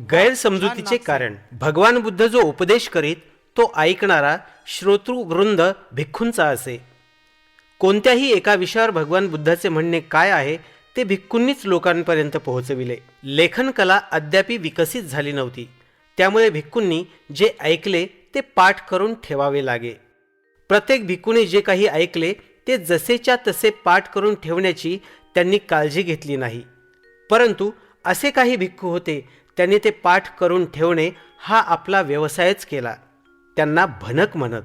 गैरसमजुतीचे कारण. भगवान बुद्ध जो उपदेश करीत तो ऐकणारा श्रोतृवृंद भिक्खूंचा असे. कोणत्याही एका विषयावर भगवान बुद्धाचे म्हणणे काय आहे ते भिक्खूंनीच लोकांपर्यंत पोहोचविले. लेखन कला अद्यापी विकसित झाली नव्हती. त्यामुळे भिक्खूंनी जे ऐकले ते पाठ करून ठेवावे लागे. प्रत्येक भिक्खूने जे काही ऐकले ते जसेच्या तसे पाठ करून ठेवण्याची त्यांनी काळजी घेतली नाही. परंतु असे काही भिक्खू होते त्यांनी ते पाठ करून ठेवणे हा आपला व्यवसायच केला. त्यांना भनक म्हणत.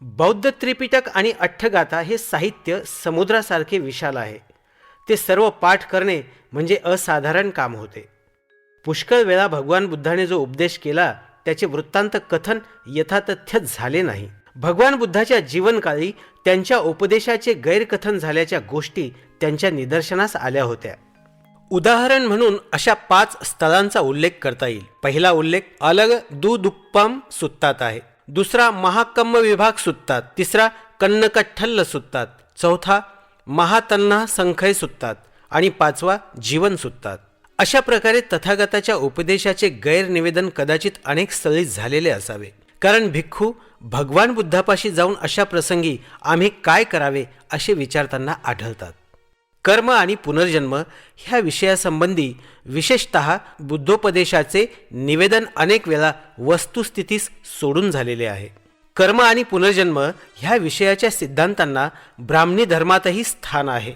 बौद्ध त्रिपिटक आणि अठ्ठगाथा हे साहित्य समुद्रासारखे विशाल आहे. ते सर्व पाठ करणे म्हणजे असाधारण काम होते. पुष्कळ वेळा भगवान बुद्धाने जो उपदेश केला त्याचे वृत्तांत कथन यथातथ्य झाले नाही. भगवान बुद्धाच्या जीवनकाळी त्यांच्या उपदेशाचे गैरकथन झाल्याच्या गोष्टी त्यांच्या निदर्शनास आल्या होत्या. उदाहरण म्हणून अशा पाच स्थळांचा उल्लेख करता येईल. पहिला उल्लेख अलग दुदुप्पम सुत्तात आहे. दुसरा महाकम्म विभाग सुत्तात. तिसरा कन्नकठ्ठल्ल सुत्तात. चौथा महातन्हा संखय सुत्तात. आणि पाचवा जीवन सुत्तात. अशा प्रकारे तथागताच्या उपदेशाचे गैरनिवेदन कदाचित अनेक स्थळी झालेले असावे. कारण भिक्खू भगवान बुद्धापाशी जाऊन अशा प्रसंगी आम्ही काय करावे असे विचारताना आढळतात. कर्म आणि पुनर्जन्म ह्या विषयासंबंधी विशेषत बुद्धोपदेशाचे निवेदन अनेक वेळा वस्तुस्थितीस सोडून झालेले आहे. कर्म आणि पुनर्जन्म ह्या विषयाच्या सिद्धांतांना ब्राह्मणी धर्मातही स्थान आहे.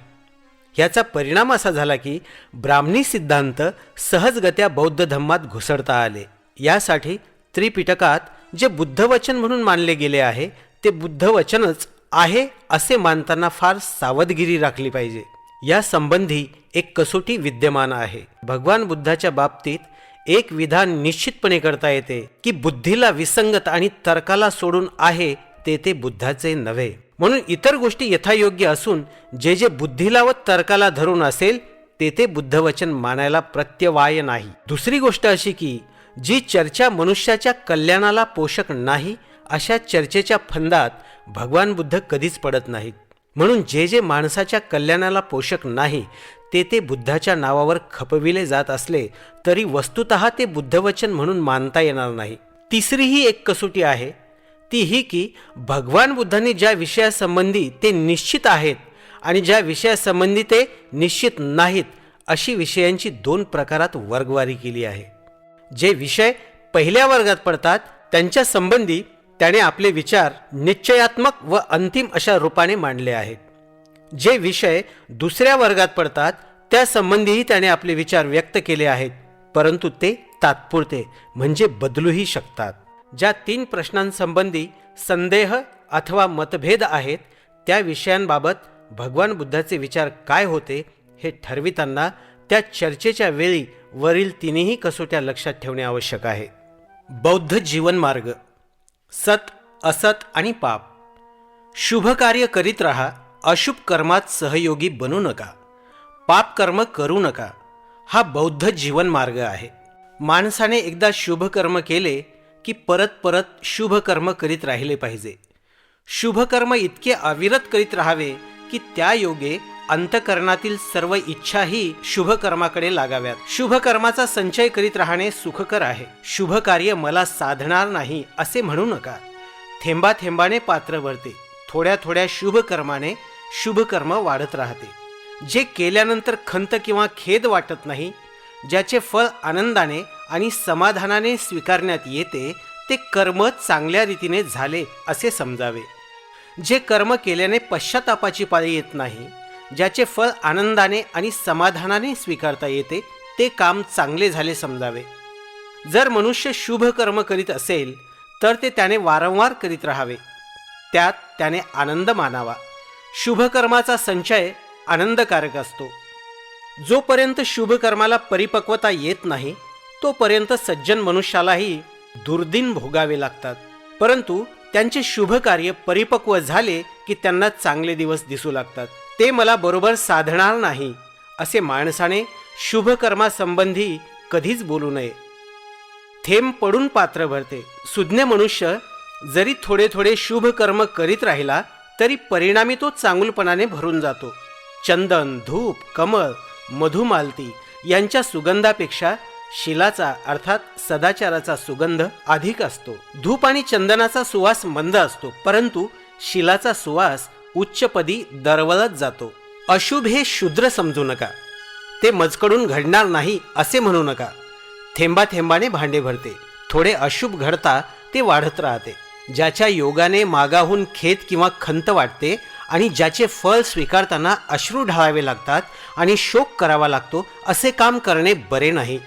याचा परिणाम असा झाला की ब्राह्मणी सिद्धांत सहजगत्या बौद्ध धम्मात घुसडता आले. यासाठी त्रिपिटकात जे बुद्धवचन म्हणून मानले गेले आहे ते बुद्धवचनच आहे असे मानताना फार सावधगिरी राखली पाहिजे. या संबंधी एक कसोटी विद्यमान आहे. भगवान बुद्धाच्या बाबतीत एक विधान निश्चितपणे करता येते की बुद्धीला विसंगत आणि तर्काला सोडून आहे ते ते बुद्धाचे नव्हे. म्हणून इतर गोष्टी यथायोग्य असून जे जे बुद्धीला व तर्काला धरून असेल ते ते बुद्धवचन मानायला प्रत्यवाय नाही. दुसरी गोष्ट अशी की जी चर्चा मनुष्याच्या कल्याणाला पोषक नाही अशा चर्चेच्या फंदात भगवान बुद्ध कधीच पडत नाहीत. म्हणून जे जे माणसाच्या कल्याणाला पोषक नाही ते ते बुद्धाच्या नावावर खपविले जात असले तरी वस्तुत ते बुद्धवचन म्हणून मानता येणार नाही. तिसरीही एक कसोटी आहे ती ही की भगवान बुद्धांनी ज्या विषयासंबंधी ते निश्चित आहेत आणि ज्या विषयासंबंधी ते निश्चित नाहीत अशी विषयांची दोन प्रकारात वर्गवारी केली आहे. जे विषय पहिल्या वर्गात पडतात त्यांच्या संबंधी त्याने आपले विचार निश्चयात्मक व अंतिम अशा रूपाने मांडले आहेत. जे विषय दुसऱ्या वर्गात पडतात त्यासंबंधीही त्याने आपले विचार व्यक्त केले आहेत परंतु ते तात्पुरते म्हणजे बदलूही शकतात. ज्या तीन प्रश्नांसंबंधी संदेह अथवा मतभेद आहेत त्या विषयांबाबत भगवान बुद्धाचे विचार काय होते हे ठरविताना त्या चर्चेच्या वेळी वरील तिन्ही कसोट्या लक्षात ठेवणे आवश्यक आहे. बौद्ध जीवनमार्ग सत असत आणि पाप. शुभ कार्य करीत राहा अशुभ कर्मात सहयोगी बनू नका. पाप कर्म करू नका. हा बौद्ध जीवन मार्ग आहे. माणसाने एकदा शुभ कर्म केले की परत परत शुभ कर्म करीत राहिले पाहिजे. शुभ कर्म इतके अविरत करीत राहावे की त्या योगे अंतकरणातील सर्व इच्छाही शुभ कर्माकडे लागाव्यात. शुभ कर्माचा संचय करीत राहणे सुखकर आहे. शुभ कार्य मला साधणार नाही असे म्हणू नका. थेंबा थेंबाने पात्र भरते थोड्या थोड्या शुभ कर्माने शुभ कर्म वाढत राहते. जे केल्यानंतर खंत किंवा खेद वाटत नाही ज्याचे फळ आनंदाने आणि समाधानाने स्वीकारण्यात येते ते कर्म चांगल्या रीतीने झाले असे समजावे. जे कर्म केल्याने पश्चातापाची पाळी येत नाही ज्याचे फळ आनंदाने आणि समाधानाने स्वीकारता येते ते काम चांगले झाले समजावे. जर मनुष्य शुभ कर्म करीत असेल तर ते त्याने वारंवार करीत राहावे. त्यात त्याने आनंद मानावा. शुभ कर्माचा संचय आनंदकारक असतो. जोपर्यंत शुभ कर्माला परिपक्वता येत नाही तोपर्यंत सज्जन मनुष्यालाही दुर्दिन भोगावे लागतात. परंतु त्यांचे शुभ कार्य परिपक्व झाले की त्यांना चांगले दिवस दिसू लागतात. ते मला बरोबर साधणार नाही असे माणसाने शुभ कर्मासंबंधी कधीच बोलू नये. थेंब पडून पात्र भरते. सुज्ञ मनुष्य जरी थोडे थोडे शुभ कर्म करीत राहिला तरी परिणामी तो चांगुलपणाने भरून जातो. चंदन धूप कमळ मधुमालती यांच्या सुगंधापेक्षा शिलाचा अर्थात सदाचाराचा सुगंध अधिक असतो. धूप आणि चंदनाचा सुवास मंद असतो परंतु शिलाचा सुवास उच्चपदी दरवळत जातो. अशुभ हे शूद्र समजू नका. ते मजकडून घडणार नाही असे म्हणू नका. थेंबा थेंबाने भांडे भरते. थोडे अशुभ घडता ते वाढत राहते. ज्याच्या योगाने मागाहून खेत किंवा खंत वाटते आणि ज्याचे फळ स्वीकारताना अश्रू ढाळावे लागतात आणि शोक करावा लागतो असे काम करणे बरे नाही.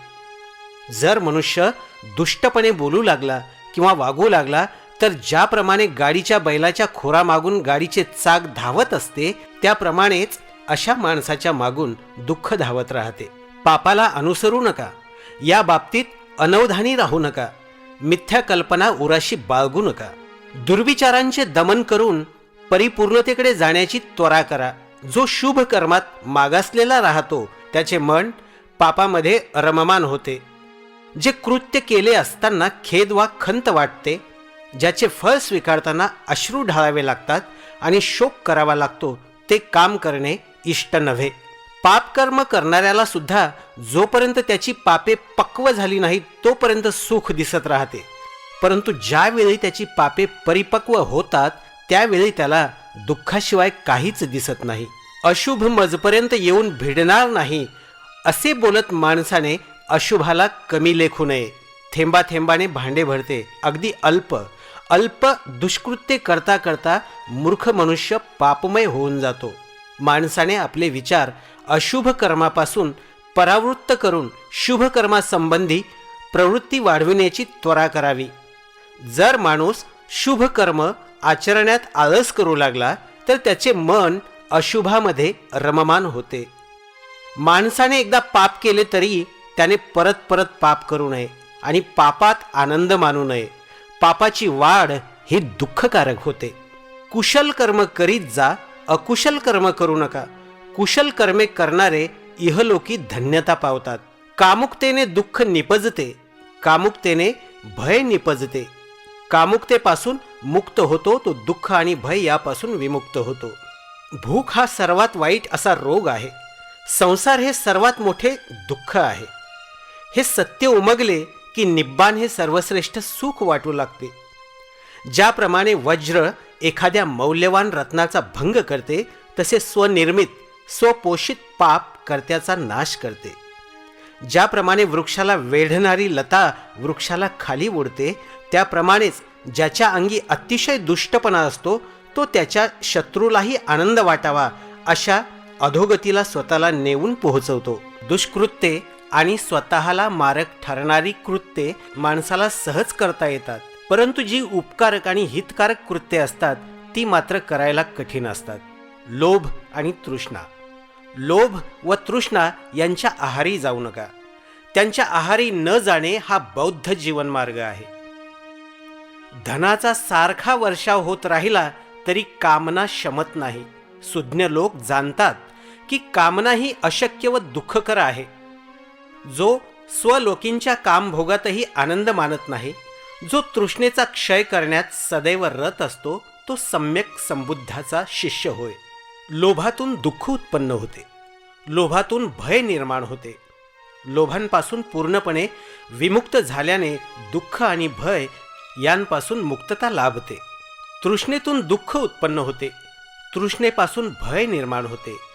जर मनुष्य दुष्टपणे बोलू लागला किंवा वागू लागला तर ज्याप्रमाणे गाडीच्या बैलाच्या खोरामागून गाडीचे चाक धावत असते त्याप्रमाणेच अशा माणसाच्या मागून दुःख धावत राहते. पापाला अनुसरू नका. या बाबतीत अनवधानी राहू नका. मिथ्या कल्पना उराशी बाळगू नका. दुर्विचारांचे दमन करून परिपूर्णतेकडे जाण्याची त्वरा करा. जो शुभ कर्मात मागासलेला राहतो त्याचे मन पापामध्ये रममान होते. जे कृत्य केले असताना खेद वा खंत वाटते ज्याचे फळ स्वीकारताना अश्रू ढाळावे लागतात आणि शोक करावा लागतो ते काम करणे इष्ट नव्हे. पापकर्म करणाऱ्याला सुद्धा जोपर्यंत त्याची पापे पक्व झाली नाहीत तोपर्यंत सुख दिसत राहते. परंतु ज्यावेळी त्याची पापे परिपक्व होतात त्यावेळी त्याला दुःखाशिवाय काहीच दिसत नाही. अशुभ मजपर्यंत येऊन भिडणार नाही असे बोलत माणसाने अशुभाला कमी लेखू नये. थेंबा थेंबाने भांडे भरते अगदी अल्प. अल्प दुष्कृत्य करता करता मूर्ख मनुष्य पापमय होऊन जातो. माणसाने आपले विचार अशुभ कर्मापासून परावृत्त करून शुभ कर्मासंबंधी प्रवृत्ती वाढविण्याची त्वरा करावी. जर माणूस शुभ कर्म आचरण्यात आळस करू लागला तर त्याचे मन अशुभामध्ये रममान होते. माणसाने एकदा पाप केले तरी त्याने परत परत पाप करू नये आणि पापात आनंद मानू नये. पापाची वाढ ही दुःखकारक होते. कुशल कर्म करीत जा अकुशल कर्म करू नका. कुशल कर्मे करणारे इहलोकी धन्यता पावतात. कामुकतेने दुःख निपजते कामुकतेने भय निपजते. कामुकतेपासून मुक्त होतो तो दुःख आणि भय यापासून विमुक्त होतो. भूक हा सर्वात वाईट असा रोग आहे. संसार हे सर्वात मोठे दुःख आहे. हे सत्य उमगले की निब्बान हे सर्वश्रेष्ठ सुख वाटू लागते. ज्याप्रमाणे वज्र एखाद्या मौल्यवान रत्नाचा भंग करते तसे स्वनिर्मित स्वपोषित पाप कर्त्याचा नाश करते. ज्याप्रमाणे वृक्षाला वेढणारी लता वृक्षाला खाली ओढते त्याप्रमाणेच ज्याच्या अंगी अतिशय दुष्टपणा असतो तो त्याच्या शत्रूलाही आनंद वाटावा अशा अधोगतीला स्वतःला नेऊन पोहोचवतो. दुष्कृत्ये आणि स्वतःला मारक ठरणारी कृत्ये माणसाला सहज करता येतात. परंतु जी उपकारक आणि हितकारक कृत्ये असतात ती मात्र करायला कठीण असतात. लोभ आणि तृष्णा. लोभ व तृष्णा यांच्या आहारी जाऊ नका. त्यांच्या आहारी न जाणे हा बौद्ध जीवनमार्ग आहे. धनाचा सारखा वर्षाव होत राहिला तरी कामना शमत नाही. सुज्ञ लोक जाणतात की कामना ही अशक्य व दुःखकर आहे. जो स्वलोकींच्या कामभोगातही आनंद मानत नाही जो तृष्णेचा क्षय करण्यात सदैव रत असतो तो सम्यक संबुद्धाचा शिष्य होय. लोभातून दुःख उत्पन्न होते. लोभातून भय निर्माण होते. लोभांपासून पूर्णपणे विमुक्त झाल्याने दुःख आणि भय यांपासून मुक्तता लाभते. तृष्णेतून दुःख उत्पन्न होते. तृष्णेपासून भय निर्माण होते.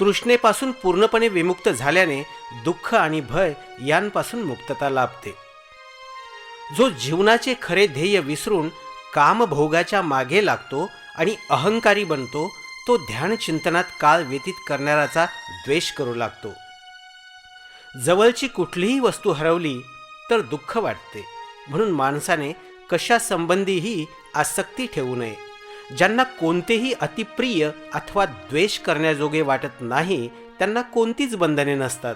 तृष्णेपासून पूर्णपणे विमुक्त झाल्याने दुःख आणि भय यांपासून मुक्तता लाभते. जो जीवनाचे खरे ध्येय विसरून कामभोगाच्या मागे लागतो आणि अहंकारी बनतो तो ध्यान चिंतनात काळ व्यतीत करणाऱ्याचा द्वेष करू लागतो. जवळची कुठलीही वस्तू हरवली तर दुःख वाटते. म्हणून माणसाने कशासंबंधीही आसक्ती ठेवू नये. ज्यांना कोणतेही अतिप्रिय अथवा द्वेष करण्याजोगे वाटत नाही त्यांना कोणतीच बंधने नसतात.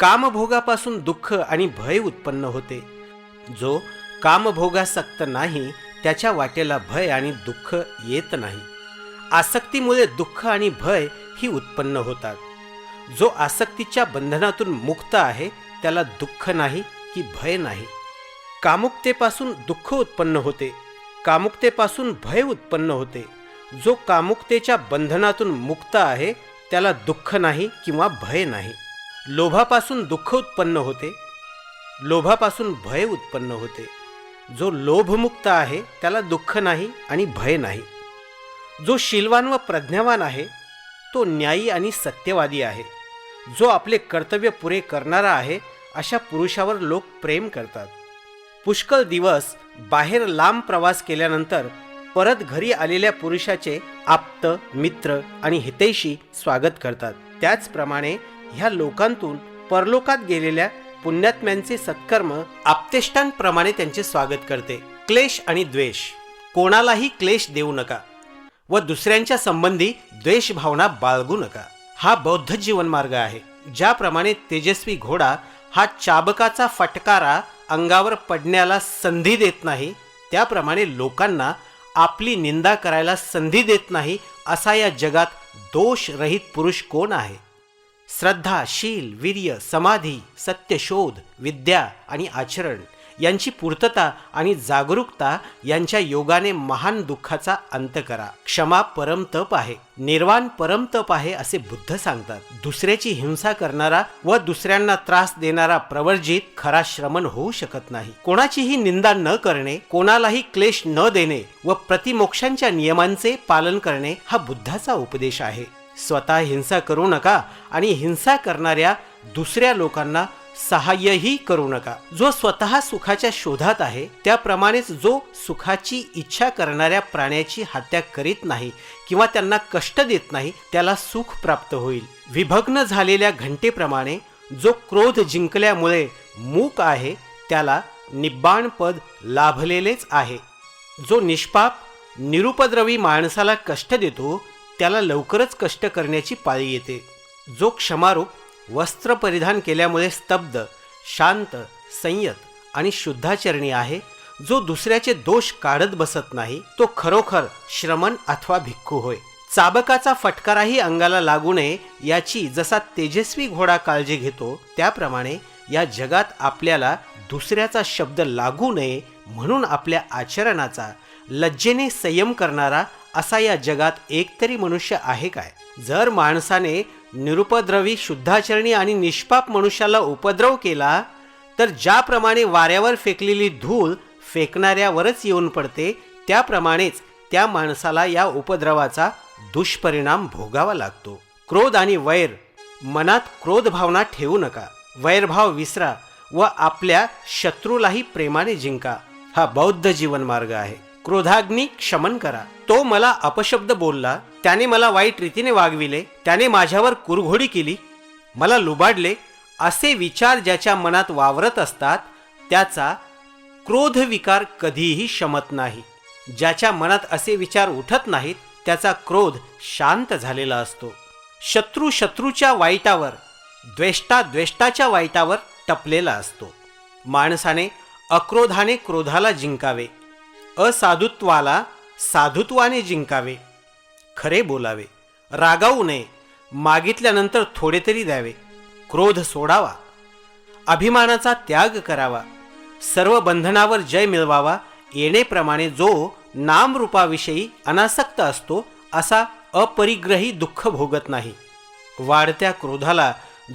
कामभोगापासून दुःख आणि भय उत्पन्न होते. जो कामभोगासक्त नाही त्याच्या वाटेला भय आणि दुःख येत नाही. आसक्तीमुळे दुःख आणि भय ही उत्पन्न होतात. जो आसक्तीच्या बंधनातून मुक्त आहे त्याला दुःख नाही की भय नाही. कामुकतेपासून दुःख उत्पन्न होते. कामुकतेपासून भय उत्पन्न होते. जो कामुकतेच्या बंधनातून मुक्त आहे त्याला दुःख नाही किंवा भय नाही. लोभापासून दुःख उत्पन्न होते. लोभापासून भय उत्पन्न होते. जो लोभमुक्त आहे त्याला दुःख नाही आणि भय नाही. जो शीलवान व प्रज्ञावान आहे तो न्यायी आणि सत्यवादी आहे. जो आपले कर्तव्य पुरे करणारा आहे अशा पुरुषावर लोक प्रेम करतात. पुष्कळ दिवस बाहेर लांब प्रवास केल्यानंतर परत घरी आलेल्या पुरुषाचे आप्त मित्र आणि हितैषी स्वागत करतात. त्याचप्रमाणे ह्या लोकांतून परलोकात गेलेल्या पुण्यात्म्यांचे सत्कर्म आप्तेष्टांप्रमाणे त्यांचे स्वागत करते. क्लेश आणि द्वेष. कोणालाही क्लेश देऊ नका व दुसऱ्यांच्या संबंधी द्वेष भावना बाळगू नका. हा बौद्ध जीवनमार्ग आहे. ज्याप्रमाणे तेजस्वी घोडा हा चाबकाचा फटकारा अंगावर पडण्याला संधी देत नाही त्याप्रमाणे लोकांना आपली निंदा करायला संधी देत नाही असा या जगात दोषरहित पुरुष कोण आहे? श्रद्धा शील वीर्य समाधी सत्यशोध विद्या आणि आचरण यांची पूर्तता आणि जागरूकता यांच्या योगाने महान दुःखाचा अंत करा. क्षमा परम तप आहे. निर्वाण परम तप आहे असे बुद्ध सांगतात. दुसऱ्याची हिंसा करणारा व दुसऱ्यांना त्रास देणारा प्रवर्जित खरा श्रमण होऊ शकत नाही. कोणाचीही निंदा न करणे कोणालाही क्लेश न देणे व प्रतिमोक्षांच्या नियमांचे पालन करणे हा बुद्धाचा उपदेश आहे. स्वतः हिंसा करू नका आणि हिंसा करणाऱ्या दुसऱ्या लोकांना सहाय्यही करू नका. जो स्वतः सुखाच्या शोधात आहे त्याप्रमाणेच जो सुखाची इच्छा करणाऱ्या प्राण्याची हत्या करीत नाही किंवा त्यांना कष्ट देत नाही त्याला सुख प्राप्त होईल. विभग्न झालेल्या घंटेप्रमाणे जो क्रोध जिंकल्यामुळे मूक आहे त्याला निब्बाण पद लाभलेलेच आहे. जो निष्पाप निरुपद्रवी माणसाला कष्ट देतो त्याला लवकरच कष्ट करण्याची पाळी येते. जो क्षमारूप वस्त्र परिधान केल्यामुळे स्तब्ध शांत संयत आणि शुद्धाचरणी आहे जो दुसऱ्याचे दोष काढत बसत नाही तो खरोखर श्रमण अथवा भिक्खू होय. चाबकाचा फटकाराही अंगाला लागू नये याची जसा तेजस्वी घोडा काळजी घेतो त्याप्रमाणे या जगात आपल्याला दुसऱ्याचा शब्द लागू नये म्हणून आपल्या आचरणाचा लज्जेने संयम करणारा असा या जगात एकतरी मनुष्य आहे काय? जर माणसाने निरुपद्रवी शुद्धाचरणी आणि निष्पाप मनुष्याला उपद्रव केला तर ज्याप्रमाणे वाऱ्यावर फेकलेली धूळ फेकणाऱ्यावरच येऊन पडते त्याप्रमाणेच त्या माणसाला या उपद्रवाचा दुष्परिणाम भोगावा लागतो. क्रोध आणि वैर मनात क्रोध भावना ठेवू नका. वैरभाव विसरा व आपल्या शत्रूलाही प्रेमाने जिंका. हा बौद्ध जीवन मार्ग आहे. क्रोधाग्नी क्षमन करा. तो मला अपशब्द बोलला त्याने मला वाईट रीतीने वागविले त्याने माझ्यावर कुरघोडी केली मला लुबाडले असे विचार ज्याच्या मनात वावरत असतात त्याचा क्रोध विकार कधीही शमत नाही. ज्याच्या मनात असे विचार उठत नाहीत त्याचा क्रोध शांत झालेला असतो. शत्रू शत्रूच्या वाईटावर द्वेष्टा द्वेष्टाच्या वाईटावर टपलेला असतो. माणसाने अक्रोधाने क्रोधाला जिंकावे असाधुत्वाला साधुत्वाने जिंकावे खरे बोलावे रागावू नये मागितल्यानंतर थोडे तरी द्यावे क्रोध सोडावा अभिमानाचा त्याग करावा सर्व बंधनावर जय मिळवावा येणेप्रमाणे जो नामरूपाविषयी अनासक्त असतो असा अपरिग्रही दुःख भोगत नाही. वाढत्या क्रोधाला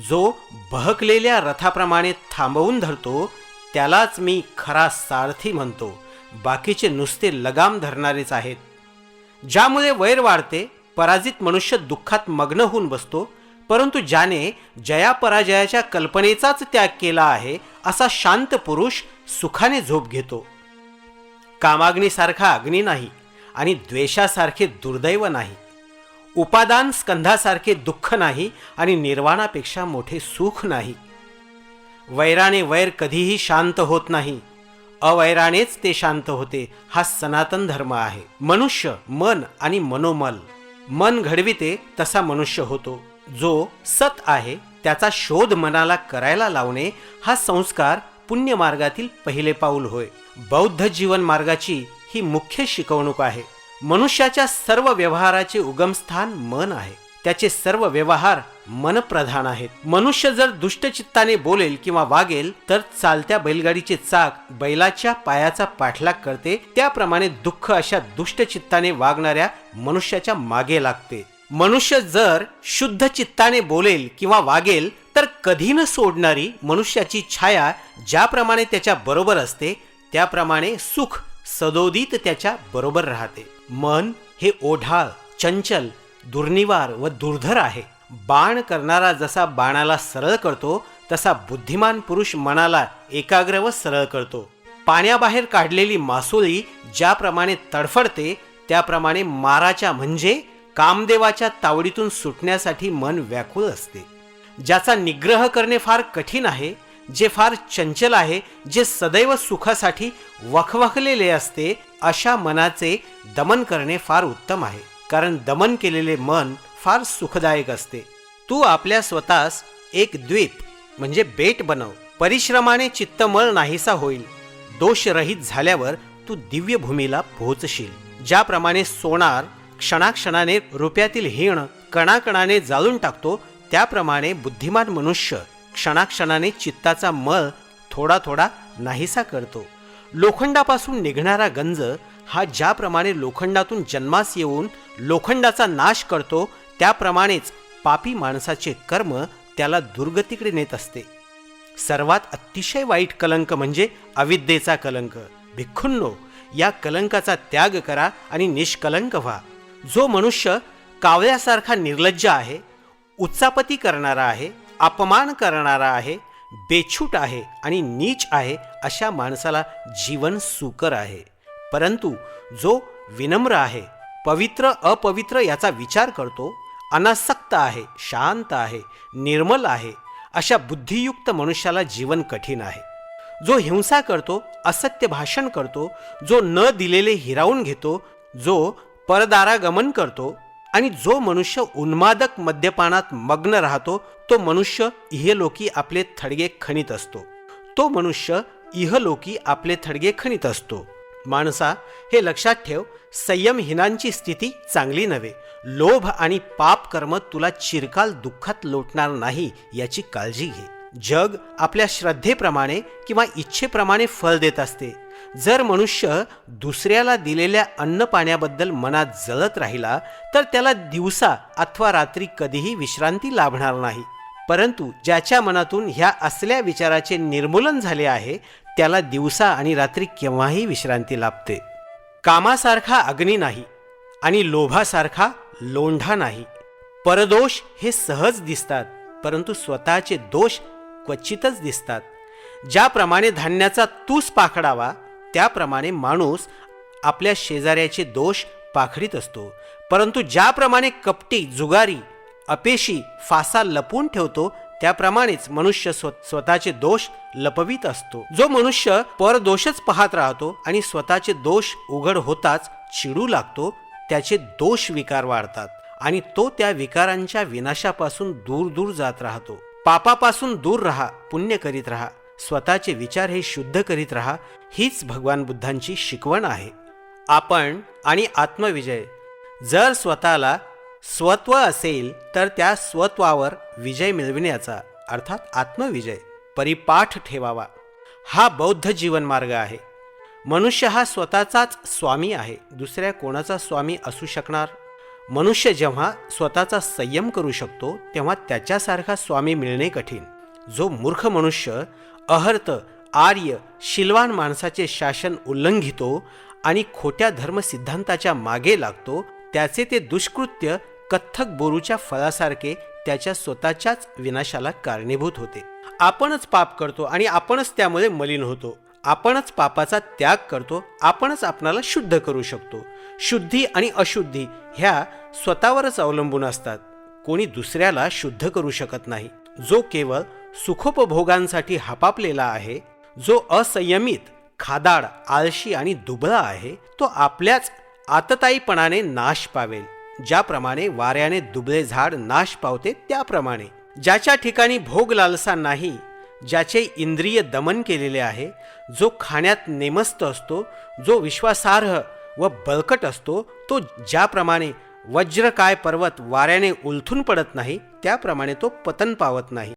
जो बहकलेल्या रथाप्रमाणे थांबवून धरतो त्यालाच मी खरा सारथी म्हणतो. बाकीचे नुसते लगाम धरणारेच आहेत. ज्यामुळे वैर वाढते पराजित मनुष्य दुःखात मग्न होऊन बसतो परंतु ज्याने जयापराजयाच्या कल्पनेचाच त्याग केला आहे असा शांत पुरुष सुखाने झोप घेतो. कामाग्नीसारखा अग्नी नाही आणि द्वेषासारखे दुर्दैव नाही. उपादान स्कंधासारखे दुःख नाही आणि निर्वाणापेक्षा मोठे सुख नाही. वैराने वैर कधीही शांत होत नाही. अवैरानेच ते शांत होते. हा सनातन धर्म आहे. मनुष्य मन आणि मनोमल. मन घडविते तसा मनुष्य होतो. जो सत आहे त्याचा शोध मनाला करायला लावणे हा संस्कार पुण्य मार्गातील पहिले पाऊल होय. बौद्ध जीवन मार्गाची ही मुख्य शिकवणूक आहे. मनुष्याच्या सर्व व्यवहाराचे उगमस्थान मन आहे. त्याचे सर्व व्यवहार मनप्रधान आहेत. मनुष्य जर दुष्टचित्ताने बोलेल किंवा वागेल तर चालत्या बैलगाडीचे चाक बैलाच्या पायाचा पाठलाग करते. त्याप्रमाणे दुःख अशा दुष्टचित्ताने वागणाऱ्या मनुष्याच्या मागे लागते. मनुष्य जर शुद्ध चित्ताने बोलेल किंवा वागेल तर कधी न सोडणारी मनुष्याची छाया ज्याप्रमाणे त्याच्या बरोबर असते त्याप्रमाणे सुख सदोदित त्याच्या बरोबर राहते. मन हे ओढाळ चंचल दुर्निवार व दुर्धर आहे. बाण करणारा जसा बाणाला सरळ करतो तसा बुद्धिमान पुरुष मनाला एकाग्र व सरळ करतो. पाण्याबाहेर काढलेली मासोळी ज्याप्रमाणे तडफडते त्याप्रमाणे माराच्या म्हणजे कामदेवाच्या तावडीतून सुटण्यासाठी मन व्याकुळ असते. ज्याचा निग्रह करणे फार कठीण आहे जे फार चंचल आहे जे सदैव सुखासाठी वखवखलेले असते अशा मनाचे दमन करणे फार उत्तम आहे. कारण दमन केलेले मन फार सुखदायक असते. तू आपल्या स्वतःस एक द्वीप म्हणजे बेट बनव. परिश्रमाने चित्तमळ नाहीसा होईल. दोषरहित झाल्यावर तू दिव्य भूमीला पोहोचशील. ज्याप्रमाणे सोनार क्षणाक्षणाने रुपयातील हिण कणाकणाने जाळून टाकतो त्याप्रमाणे बुद्धिमान मनुष्य क्षणाक्षणाने चित्ताचा मळ थोडा थोडा नाहीसा करतो. लोखंडापासून निघणारा गंज हा ज्याप्रमाणे लोखंडातून जन्मास येऊन लोखंडाचा नाश करतो त्याप्रमाणेच पापी माणसाचे कर्म त्याला दुर्गतीकडे नेत असते. सर्वात अतिशय वाईट कलंक म्हणजे अविद्येचा कलंक. भिक्खुन्नो या कलंकाचा त्याग करा आणि निष्कलंक व्हा. जो मनुष्य कावळ्यासारखा निर्लज्ज आहे उच्चापती करणारा आहे अपमान करणारा आहे बेछूट आहे आणि नीच आहे अशा माणसाला जीवन सुकर आहे. परंतु जो विनम्र आहे पवित्र अपवित्र याचा विचार करतो अनासक्त आहे शांत आहे निर्मल आहे अशा बुद्धियुक्त मनुष्याला जीवन कठीण आहे. जो हिंसा करतो असत्य भाषण करतो जो न दिलेले हिरावून घेतो जो परदारागमन करतो आणि जो मनुष्य उन्मादक मद्यपानात मग्न राहतो तो मनुष्य इहलोकी आपले थडगे खणीत असतो. तो मनुष्य इहलोकी आपले थडगे खणीत असतो. माणसा हे लक्षात ठेव संयमहीनांची स्थिती चांगली नव्हे. लोभ आणि पाप कर्म तुला चिरकाल दुःखात लोटणार नाही याची काळजी घे. जग आपल्या श्रद्धेप्रमाणे किंवा इच्छेप्रमाणे फळ देत असते. जर मनुष्य दुसऱ्याला दिलेल्या अन्न पाण्याबद्दल मनात जळत राहिला तर त्याला दिवसा अथवा रात्री कधीही विश्रांती लाभणार नाही. परंतु ज्याच्या मनातून ह्या असल्या विचाराचे निर्मूलन झाले आहे त्याला दिवसा आणि रात्री केव्हाही विश्रांती लाभते. कामासारखा अग्नी नाही आणि लोभासारखा लोंढा नाही. परदोष हे सहज दिसतात परंतु स्वतःचे दोष क्वचितच दिसतात. ज्याप्रमाणे धान्याचा तूस पाखडावा त्याप्रमाणे माणूस आपल्या शेजाऱ्याचे दोष पाखडीत असतो. परंतु ज्याप्रमाणे कपटी जुगारी अपेशी फासा लपून ठेवतो त्याप्रमाणेच मनुष्य स्व स्वतःचे दोष लपवीत असतो. जो मनुष्य परदोषच पाहत राहतो आणि स्वतःचे दोष उघड होताच चिडू लागतो त्याचे दोष विकार वाढतात आणि तो त्या विकारांच्या विनाशापासून दूर दूर जात राहतो. पापापासून दूर राहा पुण्य करीत राहा स्वतःचे विचार हे शुद्ध करीत राहा हीच भगवान बुद्धांची शिकवण आहे. आपण आणि आत्मविजय. जर स्वतःला स्वत्व असेल तर त्या स्वत्वावर विजय मिळविण्याचा अर्थात आत्मविजय परिपाठ ठेवावा. हा बौद्ध जीवनमार्ग आहे. मनुष्य हा स्वतःचाच स्वामी आहे. दुसऱ्या कोणाचा स्वामी असू शकणार? मनुष्य जेव्हा स्वतःचा संयम करू शकतो तेव्हा त्याच्यासारखा स्वामी मिळणे कठीण. जो मूर्ख मनुष्य अहर्त आर्य शिलवान माणसाचे शासन उल्लंघितो आणि खोट्या धर्मसिद्धांताच्या मागे लागतो त्याचे ते दुष्कृत्य कथ्थक बोरूच्या फळासारखे त्याच्या स्वतःच्याच विनाशाला कारणीभूत होते. आपणच पाप करतो आणि आपणच त्यामुळे मलिन होतो. आपणच पापाचा त्याग करतो आपणच आपणाला शुद्ध करू शकतो. शुद्धी आणि अशुद्धी ह्या स्वतःवरच अवलंबून असतात. कोणी दुसऱ्याला शुद्ध करू शकत नाही. जो केवळ सुखोपभोगांसाठी हपापलेला आहे जो असंयमित खादाड आळशी आणि दुबळा आहे तो आपल्याच आतताईपणाने नाश पावेल. ज्याप्रमाणे वाऱ्याने दुबळे झाड नाश पावते त्याप्रमाणे. ज्याच्या ठिकाणी भोग लालसा नाही ज्याचे इंद्रिय दमन केलेले आहे जो खाण्यात नेमस्त असतो जो विश्वासार्ह व बळकट असतो तो ज्याप्रमाणे वज्रकाय पर्वत वाऱ्याने उलथून पडत नाही त्याप्रमाणे तो पतन पावत नाही.